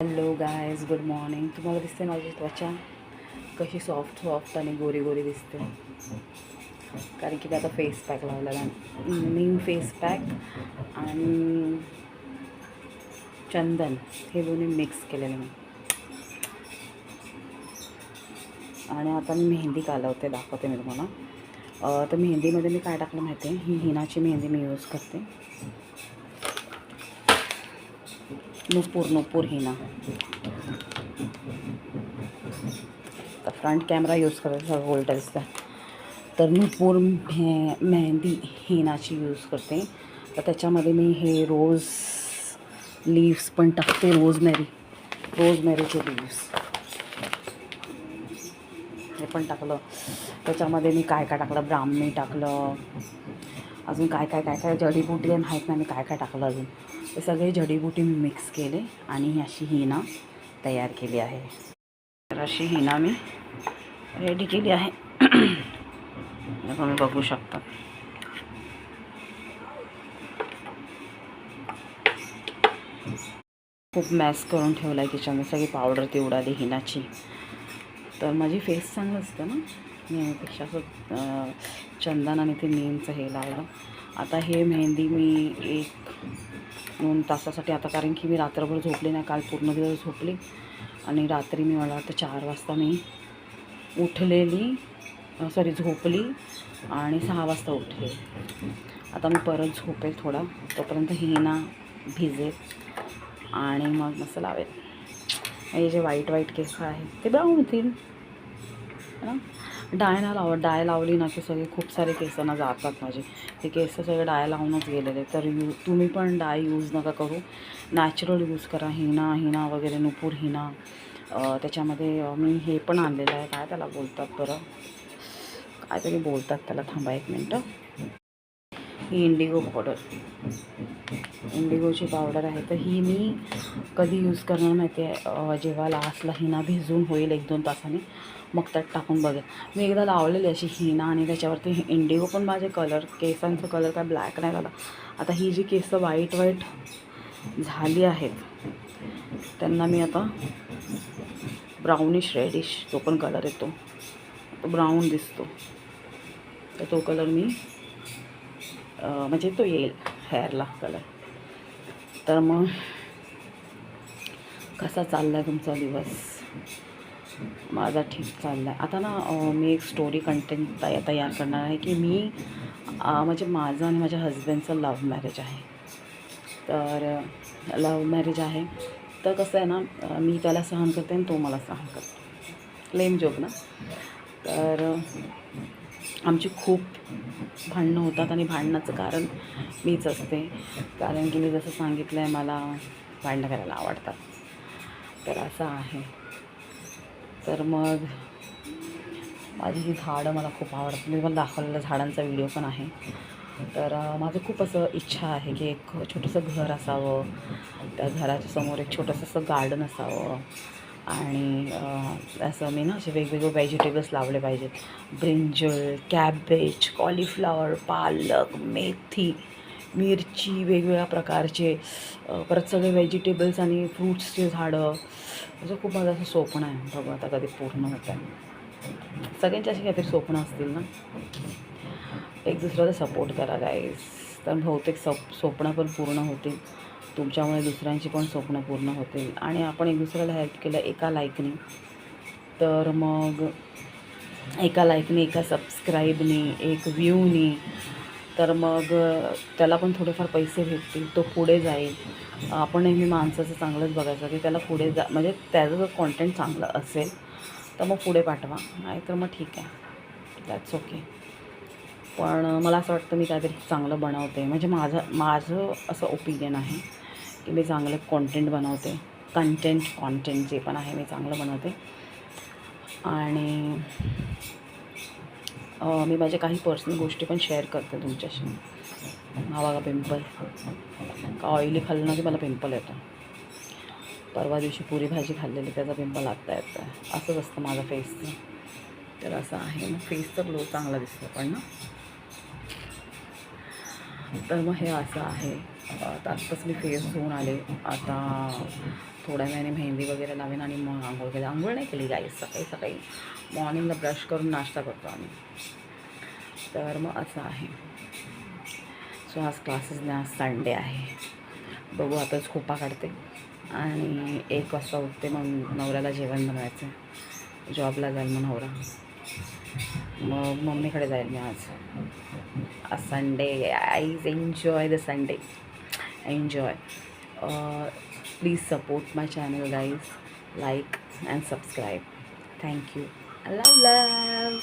Hello guys good morning तुम्हाला दिसते माझी त्वचा? कशी सॉफ्ट सॉफ्ट आणि गोरी गोरी दिसते. कारण की मी आता फेस पॅक लावलेला. आहे नीम फेस पॅक आणि चंदन. हे दोन्ही मिक्स केलेले मी. आणि आता मी मेहंदी कालवते. दाखवते मी तुम्हाला. तर मेहंदीमध्ये मी काय टाकलं माहिती आहे ही हिनाची मेहंदी मी यूज करते. नुपूर नुपूर हिना. तर फ्रंट कॅमेरा यूज करायचा सगळं तर नुपूर मे मेहंदी हिनाची यूज करते. तर त्याच्यामध्ये मी हे रोज लीव्स पण टाकते रोजमेरी रोजमेरीचे लीव्स हे पण टाकलं. त्याच्यामध्ये मी काय काय टाकलं? ब्राह्मी टाकलं. अजून काय काय काय काय? जडीबुटी आहे माहीत नाही मी काय काय टाकलं अजून. ते सगळे जडीबुटी मी मिक्स केले आणि ही अशी हिना तयार केली आहे. तर अशी हिना मी रेडी केली आहे. तुम्ही बघू शकता. खूप मॅस करून ठेवला आहे त्याच्यामध्ये सगळी पावडर ती उडाली हिनाची. तर माझी फेस चांगलं असतं ना? नेहमीपेक्षा असं चंदन आणि ते नीमचं हे लावलं. आता हे मेहंदी मी एक दोन तासासाठी आता कारण की मी रात्रभर झोपले नाही काल पूर्ण दिवस झोपली. आणि रात्री मी मला वाटतं चार वाजता मी उठलेली सॉरी झोपली आणि सहा वाजता उठले. आता मी परत झोपेल थोडा तोपर्यंत हिना भिजेल आणि मग मस्त लावेल. हे जे वाईट वाईट केस आहेत ते ब्राऊन होतील है ना? डाय ना लावत डाय लावली ना की सगळे खूप सारे केसांना ना जातात माझे. ते केस सगळे डाय लावूनच गेलेले तर यू तुम्ही पण डाय यूज नका करू. नॅचरल यूज करा. हिना हिना वगैरे नुपूर हिना. त्याच्यामध्ये मी हे पण आणलेलं आहे. काय त्याला बोलतात बरं? काहीतरी बोलतात त्याला. थांबा एक मिनटं. ही इंडिगो पावडर इंडिगोची पावडर आहे. तर ही मी कधी यूज करणार माहिती आहे? जेव्हा लास्टला हिना भिजून होईल एक दोन तासाने मग त्यात टाकून बघेन. मी एकदा लावलेली अशी हिना आणि त्याच्यावरती इंडिगो पण माझे कलर केसांचा कलर काय ब्लॅक नाही झाला. आता ही जी केसं वाईट वाईट झाली आहेत त्यांना मी आता ब्राउनिश रेडिश तो पण कलर येतो. तो ब्राऊन दिसतो. तर तो कलर मी म्हणजे तो येईल हेअरला कलर तर मग कसा चालला आहे तुमचा दिवस? माझा ठीक चालला आहे आता ना मी एक स्टोरी कंटेंट तया तयार करणार आहे की मी म्हणजे माझं आणि माझ्या हजबंडचं लव्ह मॅरेज आहे. तर लव्ह मॅरेज आहे. तर कसं आहे ना मी त्याला सहन करते आणि तो मला सहन करतो. लेम जोक ना? तर आमची खूप भांडणं होतात आणि भांडणाचं कारण मीच असते. कारण की मी जसं सांगितलं आहे मला भांडणं करायला आवडतात. तर असं आहे. तर मग माझी ही झाडं मला खूप आवडतात. मी मला दाखवलेलं झाडांचा व्हिडिओ पण आहे. तर माझं खूप असं इच्छा आहे की एक छोटंसं घर असावं. त्या घराच्या समोर एक छोटंसं असं गार्डन असावं. आणि असं मी ना असे वेगवेगळे व्हेजिटेबल्स लावले पाहिजेत. ब्रिंजल कॅबेज कॉलीफ्लॉवर पालक मेथी मिरची वेगवेगळ्या प्रकारचे परत सगळे व्हेजिटेबल्स आणि फ्रूट्सचे झाडं. असं खूप माझं असं स्वप्न आहे. बघू आता कधी पूर्ण होत आहे. सगळ्यांचे असे काहीतरी स्वप्न असतील ना? एक दुसऱ्याला सपोर्ट करा गाईज तर बहुतेक सप स्वप्न पण पूर्ण होतील. तुमच्यामुळे दुसऱ्यांची पण स्वप्न पूर्ण होतील. आणि आपण एक दुसऱ्याला हेल्प केलं एका लाईकने तर मग एका लाईकने एका सबस्क्राईबने एक व्ह्यूनी तर मग त्याला पण थोडेफार पैसे भेटतील तो पुढे जाईल. आपण नेहमी माणसाचं चांगलंच बघायचं की त्याला पुढे जा म्हणजे त्याचं जर कॉन्टेंट चांगलं असेल तर मग पुढे पाठवा. नाही तर मग ठीक आहे. दॅट्स ओके पण मला असं वाटतं मी काहीतरी चांगलं बनवते. म्हणजे माझं माझं असं ओपिनियन आहे. की मी चांगलं कॉन्टेंट बनवते. कंटेंट कॉन्टेंट जे पण आहे मी चांगलं बनवते. आणि मी माझ्या काही पर्सनल गोष्टी पण शेअर करते तुमच्याशी. हा बघा पिंपल का ऑइली खाल्लं ना की मला पिंपल येतं. परवा दिवशी पुरी भाजी खाल्लेली त्याचा पिंपल आत्ता येतं आहे असंच असतं माझं फेसचं तर असं आहे. ना फेसचा ग्लो चांगला दिसतो पण ना. तर मग हे असं आहे. आता आत्ताच मी फेस धुवून आले. आता थोड्या वेळाने मेहंदी वगैरे लावेन आणि मग आंघोळ केली. आंघोळ नाही केली गाई सकाळी सकाळी मॉर्निंगला ब्रश करून नाश्ता करतो आम्ही. तर मग असं आहे. सो आज क्लासेस नाही आज संडे आहे. बघू आताच खोपा काढते. आणि एक वाजता उठते मग नवऱ्याला जेवण बनवायचं. जॉबला जाईल मग नवरा. मग मम्मीकडे जाईल मी आज आज Sunday eyes enjoy the Sunday enjoy please support my channel guys like and subscribe thank you love love